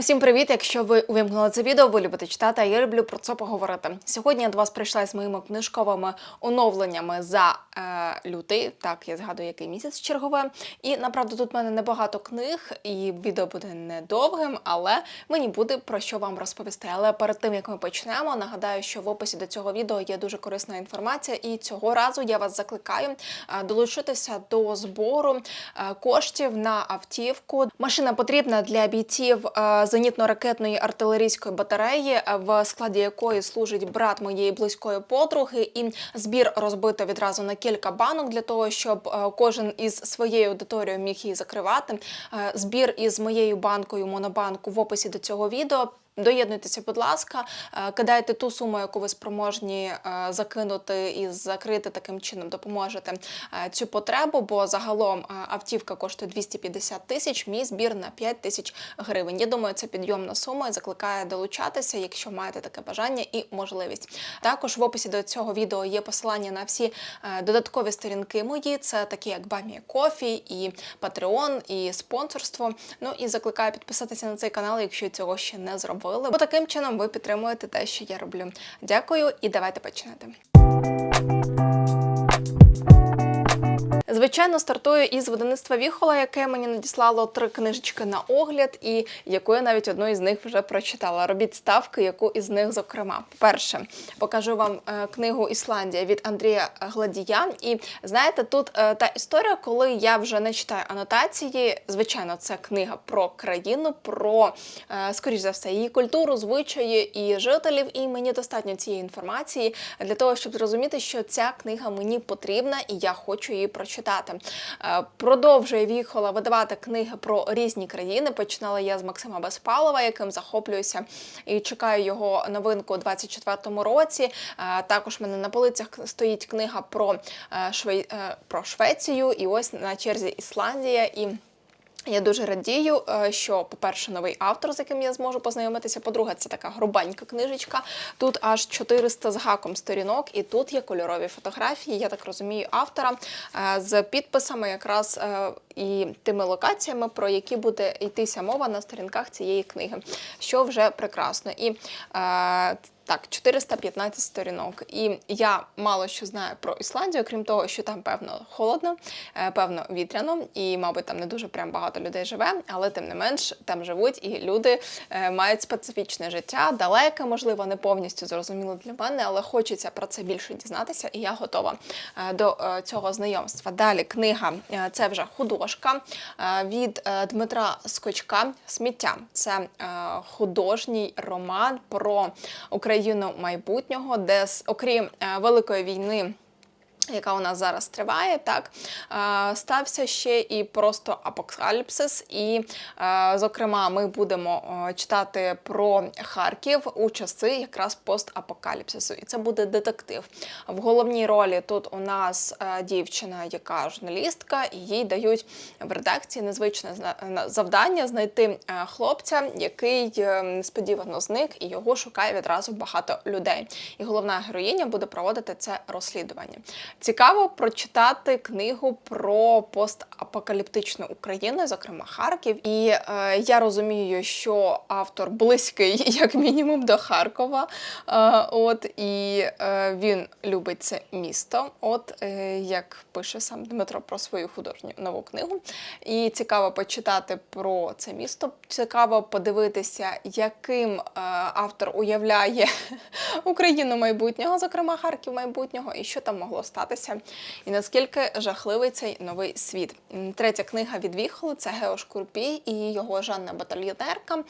Усім привіт! Якщо ви увімкнули це відео, ви любите читати, а я люблю про це поговорити. Сьогодні я до вас прийшла з моїми книжковими оновленнями за е, лютий. Так, я згадую, який місяць чергове. І направду тут в мене небагато книг, і відео буде недовгим, але мені буде про що вам розповісти. Але перед тим як ми почнемо, нагадаю, що в описі до цього відео є дуже корисна інформація, і цього разу я вас закликаю е, долучитися до збору е, коштів на автівку. Машина потрібна для бійців е, зенітно-ракетної артилерійської батареї, в складі якої служить брат моєї близької подруги. І збір розбито відразу на кілька банок для того, щоб е, кожен із своєю аудиторією міг її закривати. Е, Збір із моєю банкою Монобанку в описі до цього відео. Доєднуйтеся, будь ласка, е, кидайте ту суму, яку ви спроможні е, закинути і закрити таким чином, допоможете е, цю потребу, бо загалом автівка коштує 250 тисяч, мій збір на 5 тисяч гривень. Я думаю, це підйомна сума і закликаю долучатися, якщо маєте таке бажання і можливість. Також в описі до цього відео є посилання на всі додаткові сторінки мої. Це такі як Бамія Кофі, і Patreon, і спонсорство. Ну і закликаю підписатися на цей канал, якщо цього ще не зробили. Бо таким чином ви підтримуєте те, що я роблю. Дякую і давайте починати. Звичайно, стартую із видавництва Віхола, яке мені надіслало три книжечки на огляд, і яку я навіть одну із них вже прочитала. Робіть ставки, яку із них, зокрема. Перше, покажу вам е, книгу Ісландія від Андрія Гладія. І знаєте, тут е, та історія, коли я вже не читаю анотації. Звичайно, це книга про країну, про е, скоріш за все її культуру, звичаї і жителів. І мені достатньо цієї інформації для того, щоб зрозуміти, що ця книга мені потрібна, і я хочу її прочитати. Е, Продовжує Віхола видавати книги про різні країни. Починала я з Максима Безпалова, яким захоплююся і чекаю його новинку у 24-му році. Е, Також в мене на полицях стоїть книга про, е, Швей... про Швецію, і ось на черзі Ісландія. І я дуже радію, е, що, по-перше, новий автор, з яким я зможу познайомитися. По-друге, це така грубенька книжечка. Тут аж 400 з гаком сторінок, і тут є кольорові фотографії. Я так розумію, автора е, з підписами якраз е, і тими локаціями, про які буде йтися мова на сторінках цієї книги, що вже прекрасно. І е, так, 415 сторінок. І я мало що знаю про Ісландію, крім того, що там певно холодно, е, певно вітряно, і, мабуть, там не дуже прям багато людей живе, але тим не менш там живуть і люди е, мають специфічне життя, далеке, можливо, не повністю зрозуміло для мене, але хочеться про це більше дізнатися, і я готова е, до цього знайомства. Далі книга це вже художка е, від е, Дмитра Скочка Сміття. Це е, художній роман про Україну майбутнього, де окрім Великої війни. Яка у нас зараз триває, так стався ще і просто апокаліпсис. І, зокрема, ми будемо читати про Харків у часи якраз постапокаліпсису. І це буде детектив. В головній ролі тут у нас е, дівчина, яка журналістка, і їй дають в редакції незвичне завдання знайти е, хлопця, який е, несподівано зник, і його шукає відразу багато людей. І головна героїня буде проводити це розслідування. Цікаво прочитати книгу про постапокаліптичну Україну, зокрема Харків. І е, я розумію, що автор близький, як мінімум, до Харкова. Е, от і е, він любить це місто. От е, як пише сам Дмитро про свою художню нову книгу. І цікаво почитати про це місто. Цікаво подивитися, яким е, автор уявляє Україну майбутнього, зокрема Харків майбутнього, і що там могло статися, і наскільки жахливий цей новий світ. Третя книга від Віхолу це Геош Курпій і його Жанна Батальйонерка.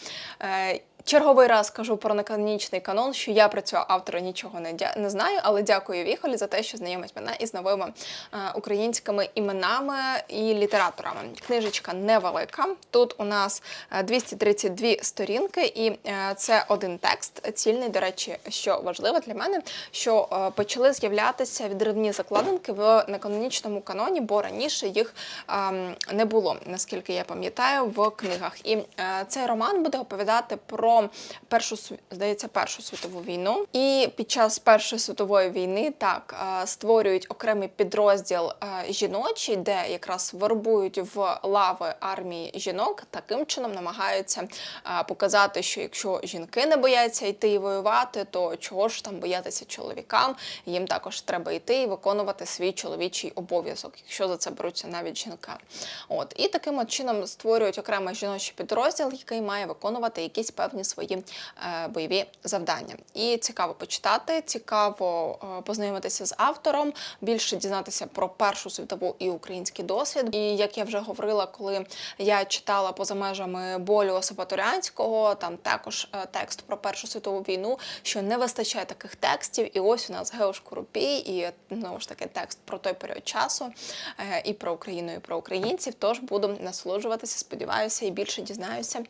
Е, Черговий раз кажу про неканонічний канон, що я про цього автора нічого не, дя- не знаю, але дякую Віхолі за те, що знайомить мене із новими е, українськими іменами і літераторами. Книжечка невелика. Тут у нас е, 232 сторінки, і е, це один текст, цільний, до речі, що важливо для мене, що е, почали з'являтися відривні закладинки в неканонічному каноні, бо раніше їх ем, не було, наскільки я пам'ятаю, в книгах. І е, цей роман буде оповідати про про першу здається, першу світову війну. І під час Першої світової війни так е, створюють окремий підрозділ е, жіночий, де якраз вербують в лави армії жінок. Таким чином намагаються е, показати, що якщо жінки не бояться йти і воювати, то чого ж там боятися чоловікам? Їм також треба йти і виконувати свій чоловічий обов'язок, якщо за це беруться навіть жінка. От і таким чином створюють окремий жіночий підрозділ, який має виконувати якісь певні свої е, бойові завдання. І цікаво почитати, цікаво е, познайомитися з автором, більше дізнатися про Першу світову і український досвід. І як я вже говорила, коли я читала поза межами болю Осипаторянського, там також е, текст про Першу світову війну, що не вистачає таких текстів. І ось у нас Геош Курупій, і знову ж таки текст про той період часу і про Україну, і про українців. Тож буду насолоджуватися, сподіваюся, і більше дізнаюся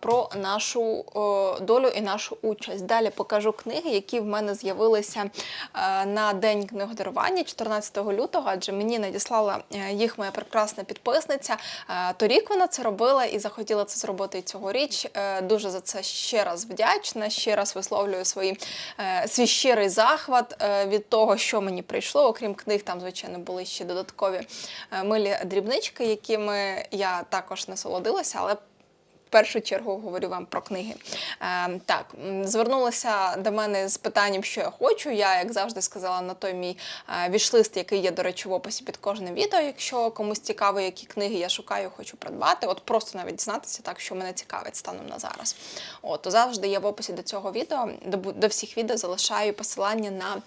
про нашу е, долю і нашу участь. Далі покажу книги, які в мене з'явилися е, на день книгодарування 14 лютого, адже мені надіслала е, їх моя прекрасна підписниця. Торік вона це робила і захотіла це зробити і цьогоріч. Дуже за це ще раз вдячна. Ще раз висловлюю свої, свій щирий захват від того, що мені прийшло. Окрім книг, там, звичайно, були ще додаткові милі дрібнички, якими я також насолодилася, але першу чергу говорю вам про книги. Е, так, звернулася до мене з питанням, що я хочу. Я, як завжди, сказала на той мій е, вішлист, який є, до речі, в описі під кожним відео. Якщо комусь цікаво, які книги я шукаю, хочу придбати. От просто навіть дізнатися так, що мене цікавить станом на зараз. От, то завжди є в описі до цього відео, до, до всіх відео залишаю посилання на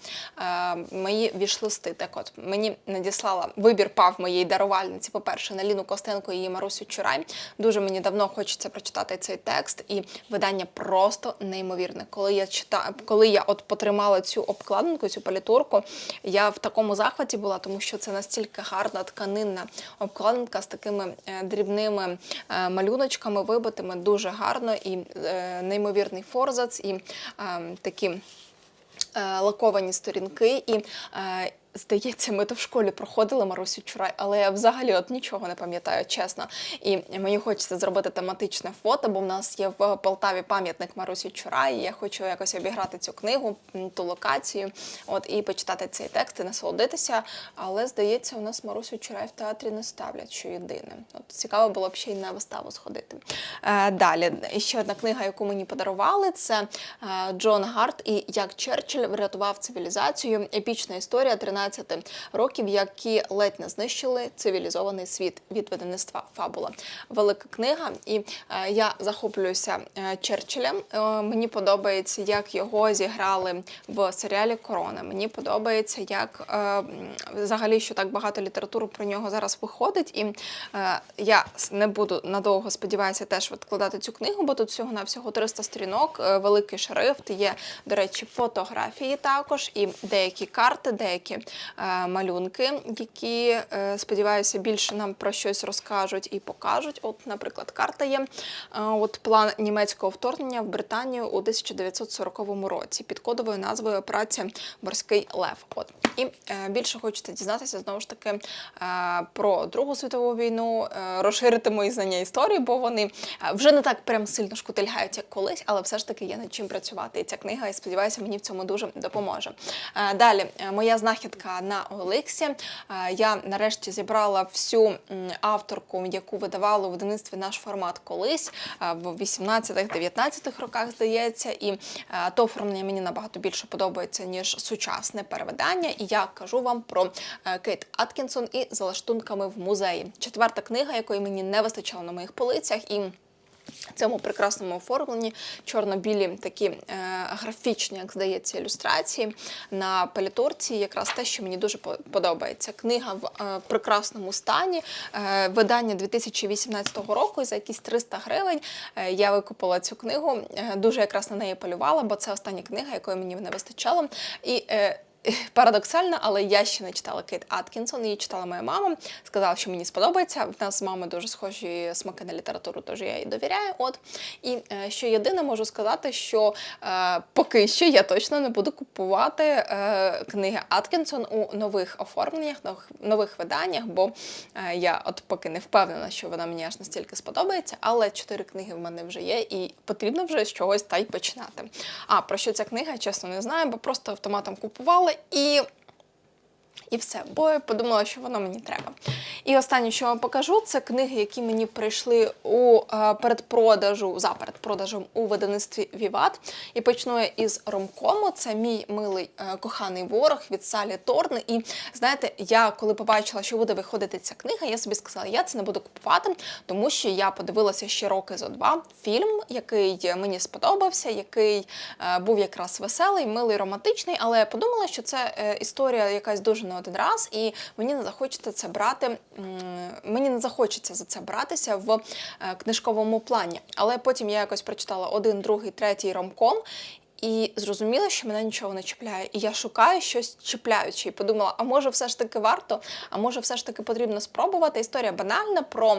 е, мої вішлисти. Так от мені надіслала вибір пав моєї дарувальниці. По-перше, на Ліну Костенко і її Марусю Чурай. Дуже мені давно хочеться прочитати цей текст, і видання просто неймовірне. Коли я чита, коли я от потримала цю обкладинку, цю палітурку, я в такому захваті була, тому що це настільки гарна тканинна обкладинка з такими е, дрібними е, малюночками, вибитими, дуже гарно і е, неймовірний форзац, і е, такі лаковані сторінки. І здається, ми то в школі проходили Марусю Чурай, але я взагалі от нічого не пам'ятаю, чесно. І мені хочеться зробити тематичне фото, бо в нас є в Полтаві пам'ятник Марусі Чурай. І я хочу якось обіграти цю книгу, ту локацію, от і почитати цей текст і насолодитися. Але здається, у нас Марусю Чурай в театрі не ставлять, що єдине. От цікаво було б ще й на виставу сходити. Е, далі, ще одна книга, яку мені подарували, це е, Джон Гарт і як Черчилль врятував цивілізацію. Епічна історія 13 років, які ледь не знищили цивілізований світ від видавництва Фабула. Велика книга, і е, я захоплююся е, Черчиллем. Е, мені подобається, як його зіграли в серіалі Корона. Мені подобається, як взагалі що так багато літератури про нього зараз виходить. І я не буду надовго сподіваюся теж відкладати цю книгу, бо тут всього на всього 300 сторінок, великий шрифт. Є, до речі, фотографії також, і деякі карти, деякі малюнки, які е, сподіваюся більше нам про щось розкажуть і покажуть. От, наприклад, карта є. Е, От план німецького вторгнення в Британію у 1940 році під кодовою назвою Операція Морський Лев. От і е, більше хочете дізнатися знову ж таки е, про Другу світову війну, е, розширити мої знання історії, бо вони е, вже не так прям сильно шкутильгають, як колись, але все ж таки є над чим працювати. І ця книга, і сподіваюся, мені в цьому дуже допоможе. Е, Далі, е, моя знахідка на Олексі. Е, Я нарешті зібрала всю авторку, яку видавало в видавництві наш формат колись е, в 18-19 роках, здається, і е, то оформлення мені набагато більше подобається ніж сучасне перевидання. І я кажу вам про Кейт Аткінсон і за лаштунками в музеї. Четверта книга, якої мені не вистачало на моїх полицях, і цьому прекрасному оформленні чорно-білі такі е, графічні, як здається, ілюстрації на палітурці. Якраз те, що мені дуже подобається. Книга в е, прекрасному стані. Е, видання 2018 року за якісь 300 гривень. Е, я викупила цю книгу. Е, дуже якраз на неї полювала, бо це остання книга, якої мені не вистачало. І е, Парадоксально, але я ще не читала Кейт Аткінсон, її читала моя мама. Сказала, що мені сподобається. В нас з мамою дуже схожі смаки на літературу, тож я їй довіряю. От і е, що єдине можу сказати, що е, поки що я точно не буду купувати е, книги Аткінсон у нових оформленнях, нових, нових виданнях, бо е, я от поки не впевнена, що вона мені аж настільки сподобається. Але чотири книги в мене вже є, і потрібно вже з чогось та й починати. А про що ця книга, чесно не знаю, бо просто автоматом купувала і. І все, бо я подумала, що воно мені треба. І останнє, що вам покажу, це книги, які мені прийшли у е, передпродажу за передпродажем у видавництві Віват. І почну я із ромкому. Це мій милий е, коханий ворог від Салі Торни. І знаєте, я коли побачила, що буде виходити ця книга, я собі сказала, я це не буду купувати, тому що я подивилася ще роки зо два фільм, який мені сподобався, який е, був якраз веселий, милий, романтичний. Але я подумала, що це історія якась дуже не один раз, і мені не захочеться це брати. Мені не захочеться за це братися в е, книжковому плані. Але потім я якось прочитала один, другий, третій ромком. І зрозуміла, що мене нічого не чіпляє. І я шукаю щось чіпляюче. І подумала, а може, все ж таки варто, а може, все ж таки потрібно спробувати. Історія банальна про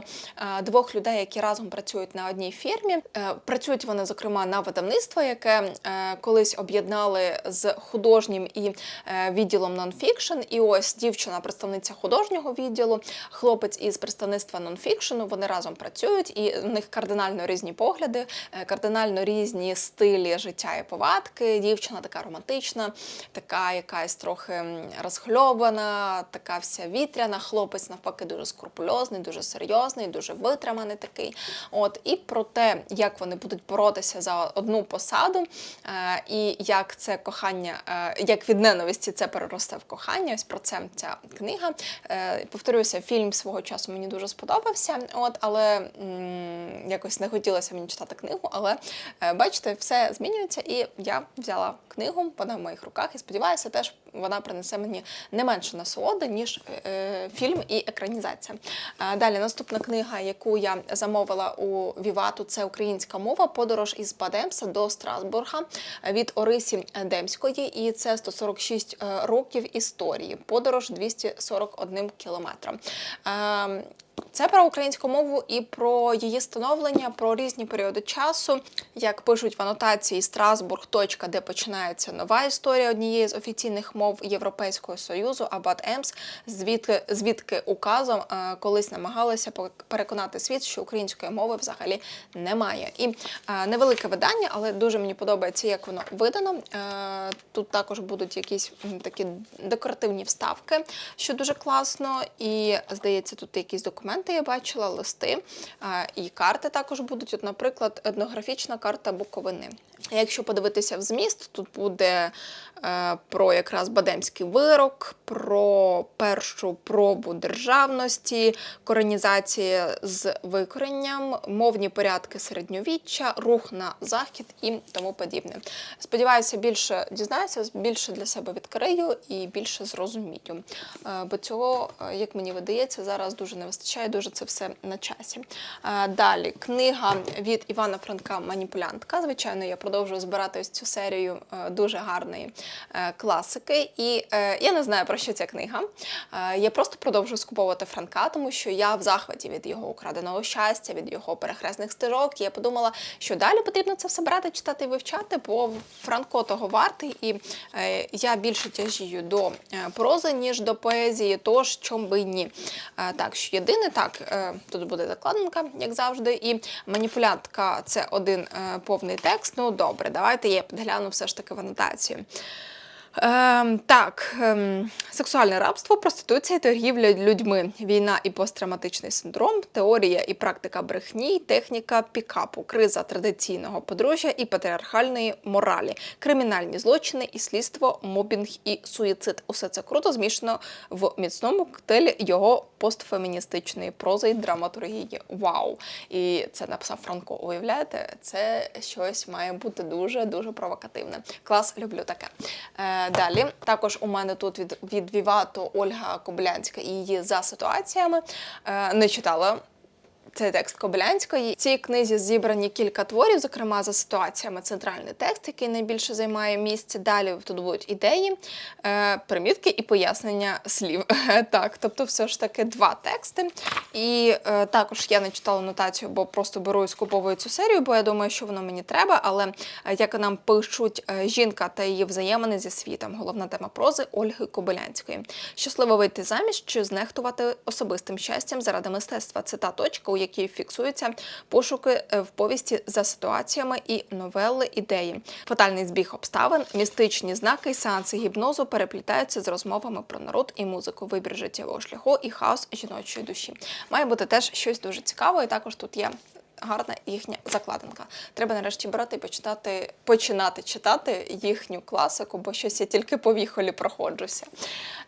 е, двох людей, які разом працюють на одній фірмі. Е, працюють вони, зокрема, на видавництво, яке е, колись об'єднали з художнім і е, відділом нонфікшн. І ось дівчина, представниця художнього відділу, хлопець із представництва нонфікшену. Вони разом працюють, і в них кардинально різні погляди, е, кардинально різні стилі життя і повадки. Дівчина така романтична, така якась трохи м, розхльобана, така вся вітряна. Хлопець навпаки дуже скрупульозний, дуже серйозний, дуже витриманий такий. От і про те, як вони будуть боротися за одну посаду, е, і як це кохання, е, як від ненависті це переросте в кохання. Ось про це ця книга. Е, повторюся, фільм свого часу мені дуже сподобався. От, але м, якось не хотілося мені читати книгу. Але бачите, все змінюється, і я взяла книгу, вона в моїх руках, і сподіваюся, теж вона принесе мені не менше насолоди, ніж е, фільм і екранізація. Е, далі наступна книга, яку я замовила у Вівату, це українська мова, подорож із Бадемса до Страсбурга від Орисі Демської, і це 146 е, років історії. Подорож 241 кілометром. Е, це про українську мову і про її становлення, про різні періоди часу. Як пишуть в анотації Страсбург, де починається нова історія однієї з офіційних мов Європейського союзу, Абат Емс, звідки звідки указом е, колись намагалися переконати світ, що української мови взагалі немає. І е, невелике видання, але дуже мені подобається, як воно видано. Е, тут також будуть якісь такі декоративні вставки, що дуже класно. І здається, тут якісь документи я бачила, листи і карти також будуть. От, наприклад, етнографічна карта Буковини. Якщо подивитися в зміст, тут буде про якраз Бадемський вирок, про першу пробу державності, коронізація з викоренням, мовні порядки середньовіччя, рух на захід і тому подібне. Сподіваюся, більше дізнаюся, більше для себе відкрию і більше зрозумію. Е, Бо цього, е, як мені видається, зараз дуже не вистачає, дуже це все на часі. Е, Далі книга від Івана Франка Маніпулянтка. Звичайно, я продовжую збирати ось цю серію дуже гарної е, І е, я не знаю про що ця книга. Е, Я просто продовжую скуповувати Франка, тому що я в захваті від його украденого щастя, від його перехресних стежок. І я подумала, що далі потрібно це все брати, читати і вивчати, бо Франко того вартий, і е, я більше тяжію до е, прози, ніж до поезії, тож чом би ні. Е, Так, що єдине, так, е, тут буде закладинка, як завжди, і маніпулянтка це один е, повний текст. Ну добре, давайте я підгляну все ж таки в анотацію. Ем, так, ем, сексуальне рабство, проституція, торгівля людьми, війна і посттравматичний синдром, теорія і практика брехні, техніка пікапу, криза традиційного подружжя і патріархальної моралі, кримінальні злочини і слідство, мобінг і суїцид. Усе це круто змішано в міцному коктейлі його постфеміністичної прози і драматургії. Вау! І це написав Франко. Уявляєте, це щось має бути дуже дуже провокативне. Клас, люблю таке. Е, далі також у мене тут від, від Вівато Ольга Коблянська і її за ситуаціями. Е, не читала Це текст Кобилянської. В цій книзі зібрані кілька творів, зокрема за ситуаціями центральний текст, який найбільше займає місце. Далі тут будуть ідеї, е, примітки і пояснення слів. Так, тобто, все ж таки два тексти. І е, також я не читала нотацію, бо просто беру і скуповую цю серію, бо я думаю, що воно мені треба. Але е, як нам пишуть жінка та її взаємини зі світом, головна тема прози Ольги Кобилянської. Щасливо вийти заміж чи знехтувати особистим щастям заради мистецтва. Це та точка, у якій фіксуються пошуки е, в повісті за ситуаціями і новели ідеї. Фатальний збіг обставин, містичні знаки, сеанси гіпнозу переплітаються з розмовами про народ і музику, вибір життєвого шляху і хаос жіночої душі. Має бути теж щось дуже цікаве, і також тут є. Гарна їхня закладинка. Треба нарешті брати і почитати, починати читати їхню класику, бо щось я тільки по віхолі проходжуся.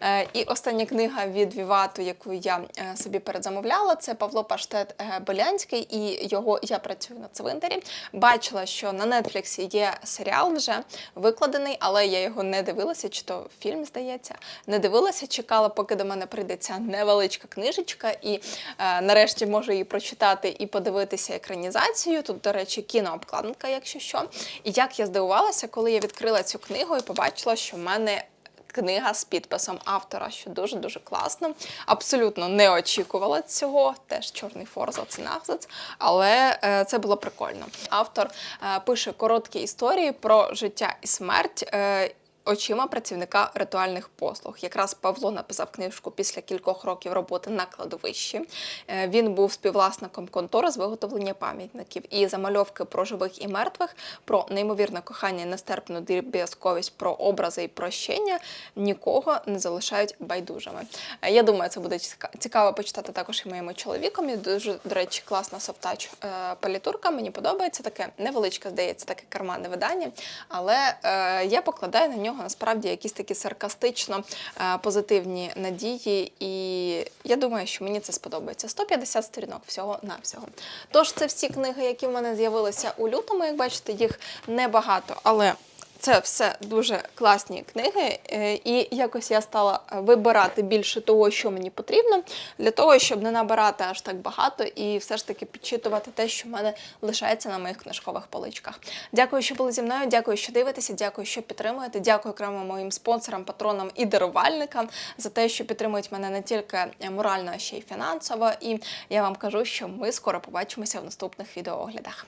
Е, і остання книга від Вівату, яку я е, собі передзамовляла, це Павло Паштет е, Болянський, і його я працюю на цвинтарі. Бачила, що на Нетфліксі є серіал вже викладений, але я його не дивилася, чи то фільм здається. Не дивилася, чекала, поки до мене прийде ця невеличка книжечка, і нарешті можу її прочитати і подивитися екранізацію. Тут, до речі, кінообкладинка, якщо що. І як я здивувалася, коли я відкрила цю книгу і побачила, що в мене. Книга з підписом автора, що дуже дуже класно. Абсолютно не очікувала цього. Теж чорний форзац і нахзац, але е, це було прикольно. Автор е, пише короткі історії про життя і смерть. Очима працівника ритуальних послуг. Якраз Павло написав книжку після кількох років роботи на кладовищі. Е, Він був співвласником контори з виготовлення пам'ятників і замальовки про живих і мертвих, про неймовірне кохання, і нестерпну дріб'язковість, про образи і прощення нікого не залишають байдужими. Е, Я думаю, це буде цікаво почитати також і моєму чоловіком. І дуже, до речі, класна софтач е, палітурка. Мені подобається таке невеличке, здається, таке карманне видання, але я покладаю на нього насправді якісь такі саркастично е, позитивні надії, і я думаю, що мені це сподобається. 150 сторінок всього на всього. Тож це всі книги, які в мене з'явилися у лютому. Як бачите, їх небагато, але. Це все дуже класні книги, е, і якось я стала вибирати більше того, що мені потрібно, для того, щоб не набирати аж так багато і все ж таки підчитувати те, що в мене лишається на моїх книжкових поличках. Дякую, що були зі мною. Дякую, що дивитеся. Дякую, що підтримуєте. Дякую окремо моїм спонсорам, патронам і дарувальникам за те, що підтримують мене не тільки морально, а ще й фінансово. І я вам кажу, що ми скоро побачимося в наступних відеооглядах.